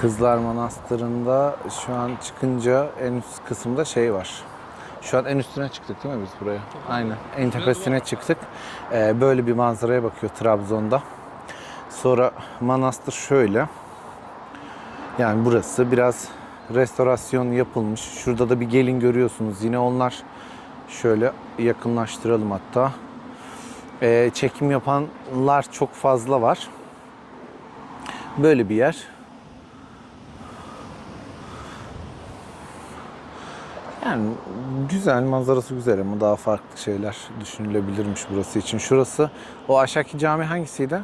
Kızlar Manastırı'nda şu an çıkınca en üst kısımda şey var. Şu an en üstüne çıktık değil mi biz buraya? Aynen. En tepesine çıktık. Ee, böyle bir manzaraya bakıyor Trabzon'da. Sonra manastır şöyle. Yani burası biraz restorasyon yapılmış. Şurada da bir gelin görüyorsunuz. Yine onlar şöyle yakınlaştıralım hatta. Ee, çekim yapanlar çok fazla var. Böyle bir yer. Yani güzel, manzarası güzel ama daha farklı şeyler düşünülebilirmiş burası için. Şurası, o aşağıki cami hangisiydi?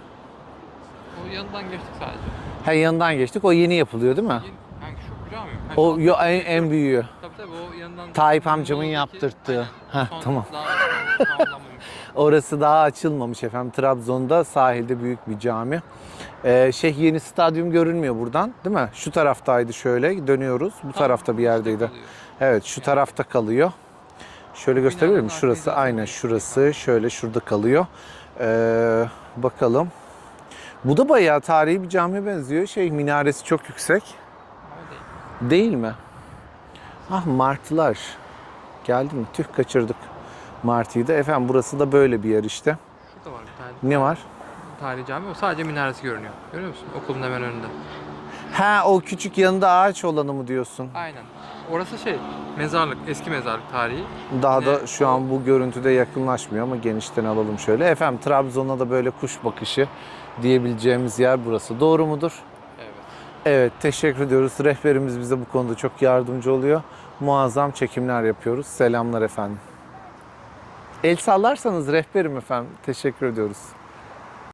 O yanından geçtik sadece. Ha yanından geçtik. O yeni yapılıyor değil mi? Yeni- Hangi şu cami mi? Ha, O yo, en, en büyüğü. Tabii tabii o yanından. Tayyip amcamın yaptırttığı. Son tamam. Orası daha açılmamış efendim. Trabzon'da sahilde büyük bir cami. Ee, şey yeni stadyum görünmüyor buradan değil mi? Şu taraftaydı şöyle dönüyoruz. Bu tarafta bir yerdeydi. Evet şu tarafta kalıyor. Şöyle gösterebilir miyim? Şurası aynen şurası şöyle şurada kalıyor. Ee, bakalım. Bu da bayağı tarihi bir camiye benziyor. Şey minaresi çok yüksek. Değil mi? Ah martılar. Geldi mi? Tüh kaçırdık martıyı da. Efendim burası da böyle bir yer işte. Şurada var bir tane. Ne var? Tarihi cami o sadece minaresi görünüyor. Görüyor musun? Okulun hemen önünde. Ha o küçük yanında ağaç olanı mı diyorsun? Aynen. Orası şey mezarlık, eski mezarlık tarihi. Daha Yine da şu o- an bu görüntüde yakınlaşmıyor ama genişten alalım şöyle. Efendim Trabzon'a da böyle kuş bakışı diyebileceğimiz yer burası. Doğru mudur? Evet. Evet teşekkür ediyoruz. Rehberimiz bize bu konuda çok yardımcı oluyor. Muazzam çekimler yapıyoruz. Selamlar efendim. El sallarsanız rehberim efendim. Teşekkür ediyoruz.